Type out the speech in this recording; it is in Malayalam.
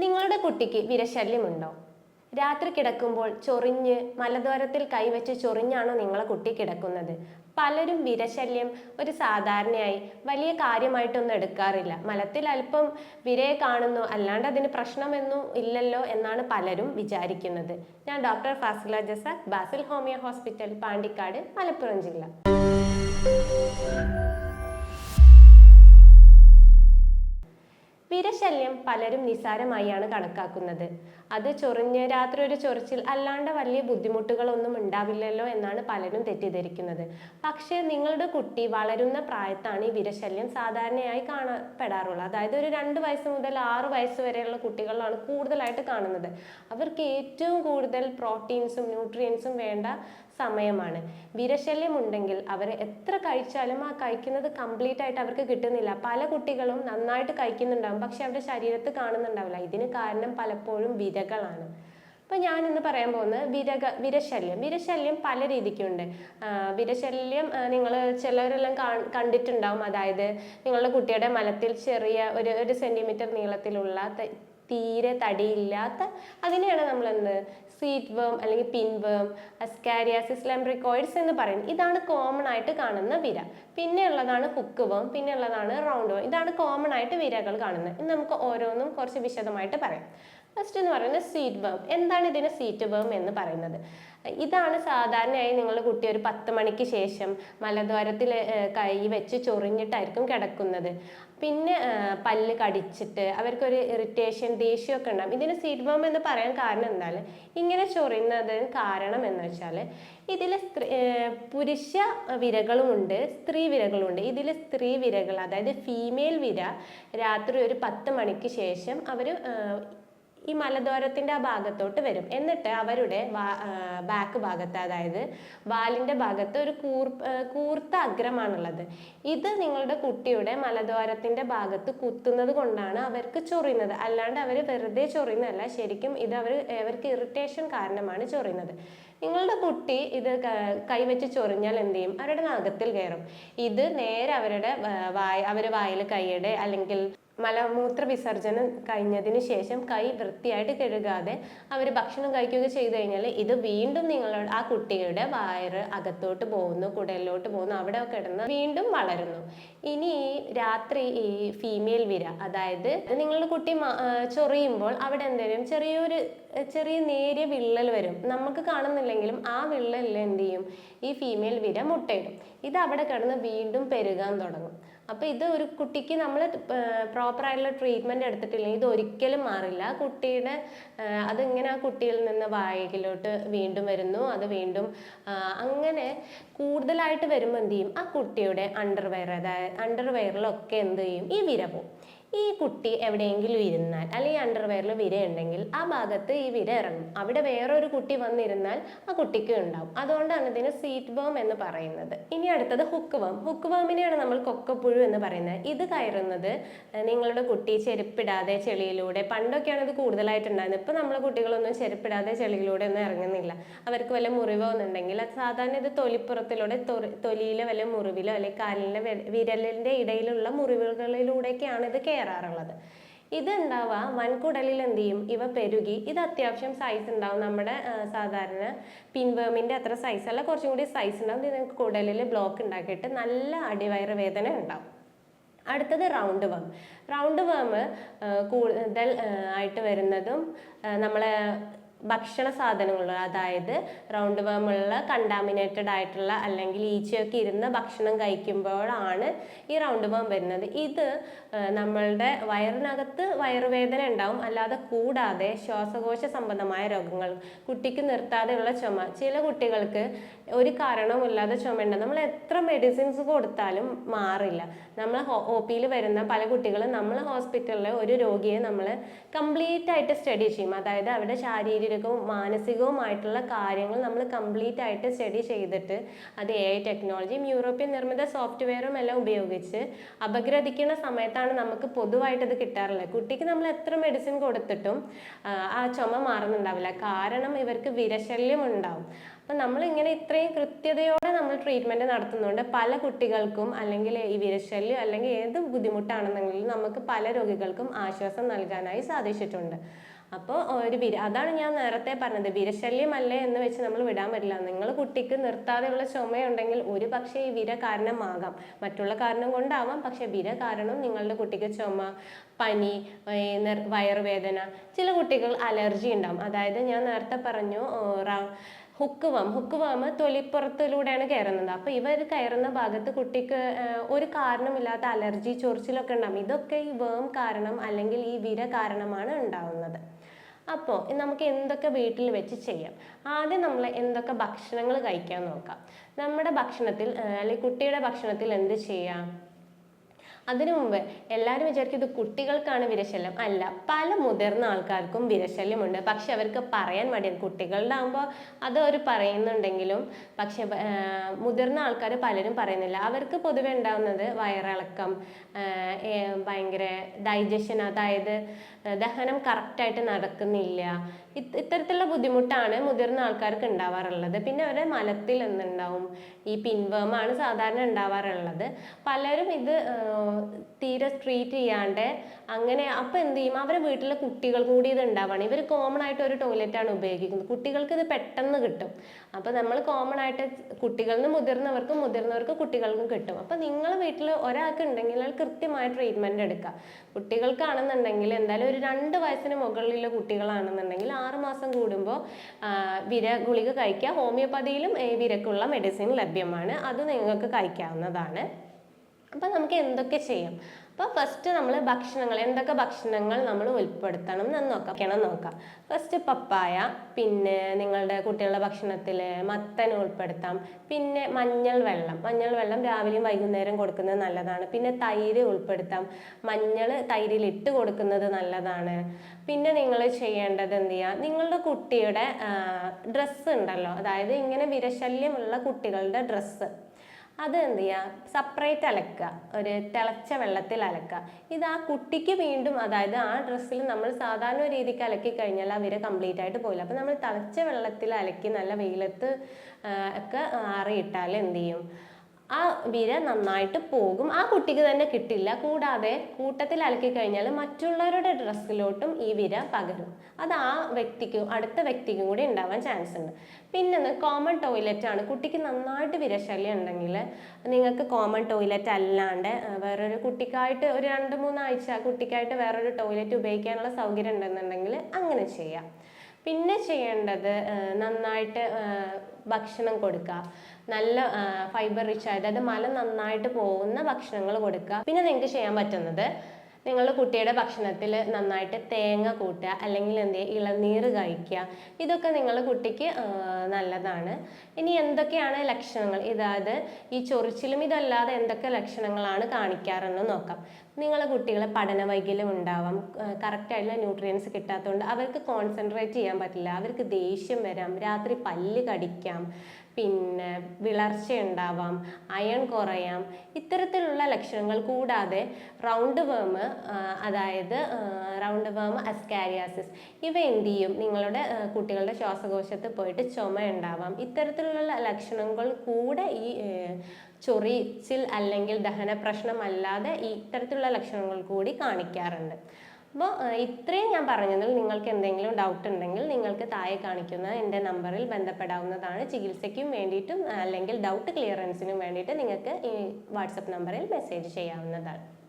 നിങ്ങളുടെ കുട്ടിക്ക് വിരശല്യമുണ്ടോ? രാത്രി കിടക്കുമ്പോൾ ചൊറിഞ്ഞ് മലദ്വാരത്തിൽ കൈവച്ച് ചൊറിഞ്ഞാണോ നിങ്ങളെ കുട്ടി കിടക്കുന്നത്? പലരും വിരശല്യം ഒരു സാധാരണയായി വലിയ കാര്യമായിട്ടൊന്നും എടുക്കാറില്ല. മലത്തിൽ അല്പം വിരയെ കാണുന്നു അല്ലാണ്ട് അതിന് പ്രശ്നമെന്നും ഇല്ലല്ലോ എന്നാണ് പലരും വിചാരിക്കുന്നത്. ഞാൻ doctor Fasila Jasakh Basil homeo hospital Pandikkad Malappuram ജില്ല. വിരശല്യം പലരും നിസാരമായാണ് കണക്കാക്കുന്നത്. അത് ചൊറിഞ്ഞ് രാത്രി ഒരു ചൊറിച്ചിൽ അല്ലാണ്ട് വലിയ ബുദ്ധിമുട്ടുകളൊന്നും ഉണ്ടാവില്ലല്ലോ എന്നാണ് പലരും തെറ്റിദ്ധരിക്കുന്നത്. പക്ഷേ നിങ്ങളുടെ കുട്ടി വളരുന്ന പ്രായത്താണ് ഈ വിരശല്യം സാധാരണയായി കാണപ്പെടാറുള്ളത്. അതായത് ഒരു രണ്ട് വയസ്സ് മുതൽ ആറ് വയസ്സ് വരെയുള്ള കുട്ടികളാണ് കൂടുതലായിട്ട് കാണുന്നത്. അവർക്ക് ഏറ്റവും കൂടുതൽ പ്രോട്ടീൻസും ന്യൂട്രിയൻസും വേണ്ട സമയമാണ്. വിരശല്യം ഉണ്ടെങ്കിൽ അവർ എത്ര കഴിച്ചാലും ആ കഴിക്കുന്നത് കംപ്ലീറ്റ് ആയിട്ട് അവർക്ക് കിട്ടുന്നില്ല. പല കുട്ടികളും നന്നായിട്ട് കഴിക്കുന്നുണ്ടാവും. പക്ഷെ അവരുടെ ശരീരത്ത് കാണുന്നുണ്ടാവില്ല. ഇതിന് കാരണം പലപ്പോഴും വിരകളാണ്. അപ്പം ഇന്ന് പറയാൻ പോകുന്നത് വിരക വിരശല്യം. വിരശല്യം പല രീതിക്കുണ്ട്. വിരശല്യം നിങ്ങൾ ചിലരെല്ലാം കണ്ടിട്ടുണ്ടാവും. അതായത് നിങ്ങളുടെ കുട്ടിയുടെ മലത്തിൽ ചെറിയ ഒരു ഒരു സെന്റിമീറ്റർ നീളത്തിലുള്ള തീരെ തടിയില്ലാത്ത അതിനെയാണ് നമ്മൾ എന്ത് സീറ്റ് വേം അല്ലെങ്കിൽ പിൻ വേം അസ്കാരിയാസിസ് ലംബ്രിക്കോയിഡ്സ് എന്ന് പറയും. ഇതാണ് കോമൺ ആയിട്ട് കാണുന്ന വിര. പിന്നെ ഉള്ളതാണ് ഹുക്ക് വേം പിന്നെ ഉള്ളതാണ് റൗണ്ട് വേം ഇതാണ് കോമൺ ആയിട്ട് വിരകൾ കാണുന്നത്. ഇനി നമുക്ക് ഓരോന്നും കുറച്ച് വിശദമായിട്ട് പറയാം. ഫസ്റ്റ് എന്ന് പറയുന്നത് സീറ്റ് വേം എന്താണ് ഇതിന് സീറ്റ് വേം എന്ന് പറയുന്നത്? ഇതാണ് സാധാരണയായി നിങ്ങൾ കുട്ടി ഒരു പത്ത് മണിക്ക് ശേഷം മലദ്വാരത്തിൽ കൈ വെച്ച് ചൊറിഞ്ഞിട്ടായിരിക്കും കിടക്കുന്നത്. പിന്നെ പല്ല് കടിച്ചിട്ട് അവർക്കൊരു ഇറിറ്റേഷൻ ദേഷ്യമൊക്കെ ഉണ്ടാകും ഇതിന് സീറ്റ് ബോം എന്ന് പറയാൻ കാരണം എന്താണ്? ഇങ്ങനെ ചൊറിയുന്നതിന് കാരണം എന്ന് വെച്ചാൽ ഇതിൽ സ്ത്രീ പുരുഷ വിരകളുമുണ്ട് സ്ത്രീ വിരകളുമുണ്ട് ഇതിൽ സ്ത്രീ വിരകൾ അതായത് ഫീമെയിൽ വിര രാത്രി ഒരു പത്ത് മണിക്ക് ശേഷം അവർ ഈ മലദ്വാരത്തിന്റെ ആ ഭാഗത്തോട്ട് വരും. എന്നിട്ട് അവരുടെ ബാക്ക് ഭാഗത്ത് അതായത് വാലിന്റെ ഭാഗത്ത് ഒരു കൂർ കൂർത്ത അഗ്രമാണുള്ളത്. ഇത് നിങ്ങളുടെ കുട്ടിയുടെ മലദ്വാരത്തിന്റെ ഭാഗത്ത് കുത്തുന്നത് കൊണ്ടാണ് അവർക്ക് ചൊറിയുന്നത്. അല്ലാണ്ട് അവർ വെറുതെ ചൊറിയുന്നതല്ല. ശരിക്കും ഇത് അവർ അവർക്ക് ഇറിറ്റേഷൻ കാരണമാണ് ചൊറിയുന്നത്. നിങ്ങളുടെ കുട്ടി ഇത് കൈവച്ച് ചൊറിഞ്ഞാൽ എന്ത് ചെയ്യും? അവരുടെ നഖത്തിൽ കയറും. ഇത് നേരെ അവരുടെ വായ അവർ വായിൽ കൈയുടെ അല്ലെങ്കിൽ മലമൂത്ര വിസർജനം കഴിഞ്ഞതിന് ശേഷം കൈ വൃത്തിയായിട്ട് കഴുകാതെ അവർ ഭക്ഷണം കഴിക്കുകയൊക്കെ ചെയ്തു കഴിഞ്ഞാൽ ഇത് വീണ്ടും നിങ്ങളുടെ ആ കുട്ടിയുടെ വയറ് അകത്തോട്ട് പോകുന്നു കുടലിലോട്ട് പോകുന്നു അവിടെ കിടന്ന് വീണ്ടും വളരുന്നു. ഇനി രാത്രി ഈ ഫീമെയിൽ വിര അതായത് നിങ്ങളുടെ കുട്ടി ചൊറിയുമ്പോൾ അവിടെ എന്തെങ്കിലും ചെറിയൊരു ചെറിയ നേരിയ വിള്ളൽ വരും. നമുക്ക് കാണുന്നില്ലെങ്കിലും ആ വിള്ളലിൽ എന്ത് ചെയ്യും? ഈ ഫീമെയിൽ വിര മുട്ടയിടും. ഇത് അവിടെ കിടന്ന് വീണ്ടും പെരുകാൻ തുടങ്ങും. അപ്പോൾ ഇത് ഒരു കുട്ടിക്ക് നമ്മൾ പ്രോപ്പറായിട്ടുള്ള ട്രീറ്റ്മെന്റ് എടുത്തിട്ടില്ലെങ്കിൽ ഇത് ഒരിക്കലും മാറില്ല. കുട്ടിയുടെ അതിങ്ങനെ ആ കുട്ടിയിൽ നിന്ന് വായിലോട്ട് വീണ്ടും വരുന്നു. അത് വീണ്ടും അങ്ങനെ കൂടുതലായിട്ട് വരുമ്പോൾ എന്ത് ചെയ്യും? ആ കുട്ടിയുടെ അണ്ടർവെയർ അതായത് അണ്ടർവെയറിലൊക്കെ എന്ത് ചെയ്യും? ഈ വിര പോവും ഈ കുട്ടി എവിടെയെങ്കിലും ഇരുന്നാൽ അല്ലെങ്കിൽ അണ്ടർവെയറിൽ വിരയുണ്ടെങ്കിൽ ആ ഭാഗത്ത് ഈ വിര ഇറങ്ങും. അവിടെ വേറൊരു കുട്ടി വന്നിരുന്നാൽ ആ കുട്ടിക്ക് ഉണ്ടാവും. അതുകൊണ്ടാണ് ഇതിന് സീറ്റ് ബോം എന്ന് പറയുന്നത്. ഇനി അടുത്തത് ഹുക്ക് വേം ഹുക്ക് വേമിനെയാണ് നമ്മൾ കൊക്കപ്പുഴു എന്ന് പറയുന്നത്. ഇത് കയറുന്നത് നിങ്ങളുടെ കുട്ടി ചെരുപ്പിടാതെ ചെളിയിലൂടെ. പണ്ടൊക്കെയാണ് ഇത് കൂടുതലായിട്ടുണ്ടായിരുന്നത്. ഇപ്പം നമ്മളെ കുട്ടികളൊന്നും ചെരുപ്പിടാതെ ചെളിയിലൂടെ ഒന്നും ഇറങ്ങുന്നില്ല. അവർക്ക് വല്ല മുറിവോ ഒന്നുണ്ടെങ്കിൽ അത് സാധാരണ ഇത് തൊലിപ്പുറത്തിലൂടെ തൊലിയിലെ വല്ല മുറിവിലോ അല്ലെങ്കിൽ കാലിന്റെ വിരലിന്റെ ഇടയിലുള്ള മുറിവുകളിലൂടെയൊക്കെയാണ് ഇത് കയറാറുള്ളത്. ഇത് ഉണ്ടാവുക വൻകുടലിൽ എന്ത് ചെയ്യും? ഇവ പെരുകി. ഇത് അത്യാവശ്യം സൈസ് ഉണ്ടാവും നമ്മുടെ സാധാരണ പിൻവേമിന്റെ അത്ര സൈസ് അല്ല. കുറച്ചും കൂടി സൈസ് ഉണ്ടാവും. ഇത് കുടലിൽ ബ്ലോക്ക് ഉണ്ടാക്കിയിട്ട് നല്ല അടിവയറ് വേദന ഉണ്ടാവും. അടുത്തത് റൗണ്ട് വേം റൗണ്ട് വേം കൂടുതൽ ആയിട്ട് വരുന്നതും നമ്മളെ ഭക്ഷണ സാധനങ്ങൾ അതായത് റൗണ്ട് വേമുള്ള കണ്ടാമിനേറ്റഡ് ആയിട്ടുള്ള അല്ലെങ്കിൽ ഈച്ചയൊക്കെ ഇരുന്ന് ഭക്ഷണം കഴിക്കുമ്പോഴാണ് ഈ റൗണ്ട് വേം വരുന്നത്. ഇത് നമ്മളുടെ വയറിനകത്ത് വയറുവേദന ഉണ്ടാവും. അല്ലാതെ കൂടാതെ ശ്വാസകോശ സംബന്ധമായ രോഗങ്ങൾ കുട്ടിക്ക് നിർത്താതെയുള്ള ചുമ ചില കുട്ടികൾക്ക് ഒരു കാരണവുമില്ലാതെ ചുമയുണ്ട് നമ്മൾ എത്ര മെഡിസിൻസ് കൊടുത്താലും മാറില്ല. നമ്മൾ ഒ പിയിൽ വരുന്ന പല കുട്ടികളും നമ്മൾ ഹോസ്പിറ്റലിലെ ഒരു രോഗിയെ നമ്മൾ കംപ്ലീറ്റ് ആയിട്ട് സ്റ്റഡി ചെയ്യും. അതായത് അവരുടെ ശാരീരിക ശാരീരികവും മാനസികവുമായിട്ടുള്ള കാര്യങ്ങൾ നമ്മൾ കംപ്ലീറ്റ് ആയിട്ട് സ്റ്റഡി ചെയ്തിട്ട് അത് എ ഐ ടെക്നോളജിയും യൂറോപ്യൻ നിർമ്മിത സോഫ്റ്റ്വെയറും എല്ലാം ഉപയോഗിച്ച് അപഗ്രഥിക്കുന്ന സമയത്താണ് നമുക്ക് പൊതുവായിട്ട് ഇത് കിട്ടാറുള്ളത്. കുട്ടിക്ക് നമ്മൾ എത്ര മെഡിസിൻ കൊടുത്തിട്ടും ആ, ചുമ മാറുന്നുണ്ടാവില്ല. കാരണം ഇവർക്ക് വിരശല്യം ഉണ്ടാവും. അപ്പം നമ്മളിങ്ങനെ ഇത്രയും കൃത്യതയോടെ നമ്മൾ ട്രീറ്റ്മെന്റ് നടത്തുന്നുണ്ട്. പല കുട്ടികൾക്കും അല്ലെങ്കിൽ ഈ വിരശല്യം അല്ലെങ്കിൽ ഏത് ബുദ്ധിമുട്ടാണെന്നെങ്കിലും നമുക്ക് പല രോഗികൾക്കും ആശ്വാസം നൽകാനായി സാധിച്ചിട്ടുണ്ട്. അപ്പോൾ ഒരു വിര അതാണ് ഞാൻ നേരത്തെ പറഞ്ഞത്. വിരശല്യമല്ലേ എന്ന് വെച്ച് നമ്മൾ വിടാൻ പറ്റില്ല. നിങ്ങൾ കുട്ടിക്ക് നിർത്താതെയുള്ള ചുമയുണ്ടെങ്കിൽ ഒരു പക്ഷേ ഈ വിര കാരണമാകാം. മറ്റുള്ള കാരണം കൊണ്ടാവാം. പക്ഷേ വിര കാരണം നിങ്ങളുടെ കുട്ടിക്ക് ചുമ പനി വയറുവേദന ചില കുട്ടികൾ അലർജി ഉണ്ടാവും. അതായത് ഞാൻ നേരത്തെ പറഞ്ഞു ഹുക്ക് വാം. ഹുക്ക് വാം തൊലിപ്പുറത്തിലൂടെയാണ് കയറുന്നത്. അപ്പോൾ ഇവർ കയറുന്ന ഭാഗത്ത് കുട്ടിക്ക് ഒരു കാരണമില്ലാത്ത അലർജി ചൊറിച്ചിലൊക്കെ ഉണ്ടാവും. ഇതൊക്കെ ഈ വേം കാരണം അല്ലെങ്കിൽ ഈ വിര കാരണമാണ് ഉണ്ടാവുന്നത്. അപ്പോൾ നമുക്ക് എന്തൊക്കെ വീട്ടിൽ വെച്ച് ചെയ്യാം? ആദ്യം നമ്മൾ എന്തൊക്കെ ഭക്ഷണങ്ങൾ കഴിക്കാൻ നോക്കാം? നമ്മുടെ ഭക്ഷണത്തിൽ അല്ലെങ്കിൽ കുട്ടിയുടെ ഭക്ഷണത്തിൽ എന്ത് ചെയ്യാം? അതിനു മുമ്പ് എല്ലാവരും വിചാരിക്കും ഇത് കുട്ടികൾക്കാണ് വിരശല്യം. അല്ല പല മുതിർന്ന ആൾക്കാർക്കും വിരശല്യമുണ്ട്. പക്ഷെ അവർക്ക് പറയാൻ മടിയാണ് കുട്ടികളുടെ ആകുമ്പോൾ അത് അവർ പറയുന്നുണ്ടെങ്കിലും പക്ഷെ മുതിർന്ന ആൾക്കാർ പലരും പറയുന്നില്ല. അവർക്ക് പൊതുവെ ഉണ്ടാവുന്നത് വയറിളക്കം ഭയങ്കര ഡൈജഷൻ അതായത് ദഹനം കറക്റ്റായിട്ട് നടക്കുന്നില്ല. ഇത് ഇത്തരത്തിലുള്ള ബുദ്ധിമുട്ടാണ് മുതിർന്ന ആൾക്കാർക്ക് ഉണ്ടാവാറുള്ളത്. പിന്നെ അവരുടെ മലത്തിൽ എന്തുണ്ടാവും ഈ പിൻവേമാണ് സാധാരണ ഉണ്ടാവാറുള്ളത്. പലരും ഇത് തീരെ ട്രീറ്റ് ചെയ്യാണ്ട് അങ്ങനെ അപ്പം എന്ത് ചെയ്യും? അവരെ വീട്ടിലെ കുട്ടികൾ കൂടി ഇത് ഉണ്ടാവുകയാണ് ഇവർ കോമൺ ആയിട്ട് ഒരു ടോയ്ലറ്റ് ആണ് ഉപയോഗിക്കുന്നത്. കുട്ടികൾക്ക് ഇത് പെട്ടെന്ന് കിട്ടും. അപ്പം നമ്മൾ കോമൺ ആയിട്ട് കുട്ടികളിൽ മുതിർന്നവർക്കും മുതിർന്നവർക്ക് കുട്ടികൾക്കും കിട്ടും. അപ്പം നിങ്ങൾ വീട്ടിൽ ഒരാൾക്ക് ഉണ്ടെങ്കിൽ അയാൾ കൃത്യമായ ട്രീറ്റ്മെന്റ് എടുക്കുക. കുട്ടികൾക്കാണെന്നുണ്ടെങ്കിൽ എന്തായാലും ഒരു രണ്ട് വയസ്സിന് മുകളിലുള്ള കുട്ടികളാണെന്നുണ്ടെങ്കിൽ ആറുമാസം കൂടുമ്പോൾ വിര ഗുളിക കഴിക്കുക. ഹോമിയോപ്പതിയിലും വിരക്കുള്ള മെഡിസിൻ ലഭ്യമാണ്. അത് നിങ്ങൾക്ക് കഴിക്കാവുന്നതാണ്. അപ്പം നമുക്ക് എന്തൊക്കെ ചെയ്യാം? അപ്പോൾ ഫസ്റ്റ് നമ്മൾ ഭക്ഷണങ്ങൾ എന്തൊക്കെ ഭക്ഷണങ്ങൾ നമ്മൾ ഉൾപ്പെടുത്തണം എന്ന് നോക്കാം. നോക്കാം. ഫസ്റ്റ് പപ്പായ പിന്നെ നിങ്ങളുടെ കുട്ടികളുടെ ഭക്ഷണത്തിൽ മത്തൻ ഉൾപ്പെടുത്താം. പിന്നെ മഞ്ഞൾ വെള്ളം. മഞ്ഞൾ വെള്ളം രാവിലെയും വൈകുന്നേരം കൊടുക്കുന്നത് നല്ലതാണ്. പിന്നെ തൈര് ഉൾപ്പെടുത്താം. മഞ്ഞൾ തൈരിലിട്ട് കൊടുക്കുന്നത് നല്ലതാണ്. പിന്നെ നിങ്ങൾ ചെയ്യേണ്ടത് എന്ത് ചെയ്യുക? നിങ്ങളുടെ കുട്ടിയുടെ ഡ്രസ്സ് ഉണ്ടല്ലോ. അതായത് ഇങ്ങനെ വിരശല്യമുള്ള കുട്ടികളുടെ ഡ്രസ്സ് അത് എന്ത് ചെയ്യുക സെപ്പറേറ്റ് അലക്കുക. ഒരു തിളച്ച വെള്ളത്തിൽ അലക്കുക. ഇത് ആ കുട്ടിക്ക് വീണ്ടും അതായത് ആ ഡ്രസ്സിൽ നമ്മൾ സാധാരണ രീതിക്ക് അലക്കി കഴിഞ്ഞാൽ ആ വിര കംപ്ലീറ്റ് ആയിട്ട് പോയില്ല അപ്പം നമ്മൾ തിളച്ച വെള്ളത്തിൽ അലക്കി നല്ല വെയിലത്ത് ഒക്കെ ആറിയിട്ടാൽ എന്ത് ചെയ്യും? ആ വിര നന്നായിട്ട് പോകും. ആ കുട്ടിക്ക് തന്നെ കിട്ടില്ല. കൂടാതെ കൂട്ടത്തിൽ അലക്കി കഴിഞ്ഞാൽ മറ്റുള്ളവരുടെ ഡ്രസ്സിലോട്ടും ഈ വിര പകരും. അത് ആ വ്യക്തിക്കും അടുത്ത വ്യക്തിക്കും കൂടി ഉണ്ടാവാൻ ചാൻസ് ഉണ്ട്. പിന്നെ കോമൺ ടോയ്ലറ്റ് ആണ്. കുട്ടിക്ക് നന്നായിട്ട് വിരശല്യം ഉണ്ടെങ്കിൽ നിങ്ങൾക്ക് കോമൺ ടോയ്ലറ്റ് അല്ലാണ്ട് വേറൊരു കുട്ടിക്കായിട്ട് ഒരു രണ്ട് മൂന്നാഴ്ച കുട്ടിക്കായിട്ട് വേറൊരു ടോയ്ലറ്റ് ഉപയോഗിക്കാനുള്ള സൗകര്യം ഉണ്ടെന്നുണ്ടെങ്കിൽ അങ്ങനെ ചെയ്യാം. പിന്നെ ചെയ്യേണ്ടത് നന്നായിട്ട് ഭക്ഷണം കൊടുക്കുക നല്ല ഫൈബർ റിച്ച് അതായത് മലം നന്നായിട്ട് പോകുന്ന ഭക്ഷണങ്ങൾ കൊടുക്കുക പിന്നെ നിങ്ങൾക്ക് ചെയ്യാൻ പറ്റുന്നത് നിങ്ങളുടെ കുട്ടിയുടെ ഭക്ഷണത്തിൽ നന്നായിട്ട് തേങ്ങ കൂട്ടുക അല്ലെങ്കിൽ എന്ത് ചെയ്യുക ഇളനീർ കഴിക്കുക. ഇതൊക്കെ നിങ്ങളുടെ കുട്ടിക്ക് നല്ലതാണ്. ഇനി എന്തൊക്കെയാണ് ലക്ഷണങ്ങൾ? ഇതായത് ഈ ചൊറിച്ചിലും ഇതല്ലാതെ എന്തൊക്കെ ലക്ഷണങ്ങളാണ് കാണിക്കാറെന്ന് നോക്കാം. നിങ്ങളുടെ കുട്ടികളെ പഠന വൈകല്യം ഉണ്ടാവാം. കറക്റ്റായിട്ടുള്ള ന്യൂട്രിയൻസ് കിട്ടാത്തതുകൊണ്ട് അവർക്ക് കോൺസെൻട്രേറ്റ് ചെയ്യാൻ പറ്റില്ല. അവർക്ക് ദേഷ്യം വരാം. രാത്രി പല്ല് കടിക്കാം. പിന്നെ വിളർച്ച ഉണ്ടാവാം അയൺ കുറയാം ഇത്തരത്തിലുള്ള ലക്ഷണങ്ങൾ കൂടാതെ റൗണ്ട് വേം അതായത് റൗണ്ട് വേം അസ്കാരിയാസിസ് ഇവ എന്ത് ചെയ്യും? നിങ്ങളുടെ കുട്ടികളുടെ ശ്വാസകോശത്ത് പോയിട്ട് ചുമ ഉണ്ടാവാം. ഇത്തരത്തിലുള്ള ലക്ഷണങ്ങൾ കൂടെ ഈ ചൊറിച്ചിൽ അല്ലെങ്കിൽ ദഹന പ്രശ്നം അല്ലാതെ ഇത്തരത്തിലുള്ള ലക്ഷണങ്ങൾ കൂടി കാണിക്കാറുണ്ട്. അപ്പോൾ ഇത്രയും ഞാൻ പറഞ്ഞതിൽ നിങ്ങൾക്ക് എന്തെങ്കിലും ഡൗട്ട് ഉണ്ടെങ്കിൽ നിങ്ങൾക്ക് താഴെ കാണിക്കുന്ന എന്റെ നമ്പറിൽ ബന്ധപ്പെടാവുന്നതാണ്. ചികിത്സയ്ക്കും വേണ്ടിയിട്ടും അല്ലെങ്കിൽ ഡൗട്ട് ക്ലിയറൻസിനും വേണ്ടിയിട്ട് നിങ്ങൾക്ക് ഈ വാട്സപ്പ് നമ്പറിൽ മെസ്സേജ് ചെയ്യാവുന്നതാണ്.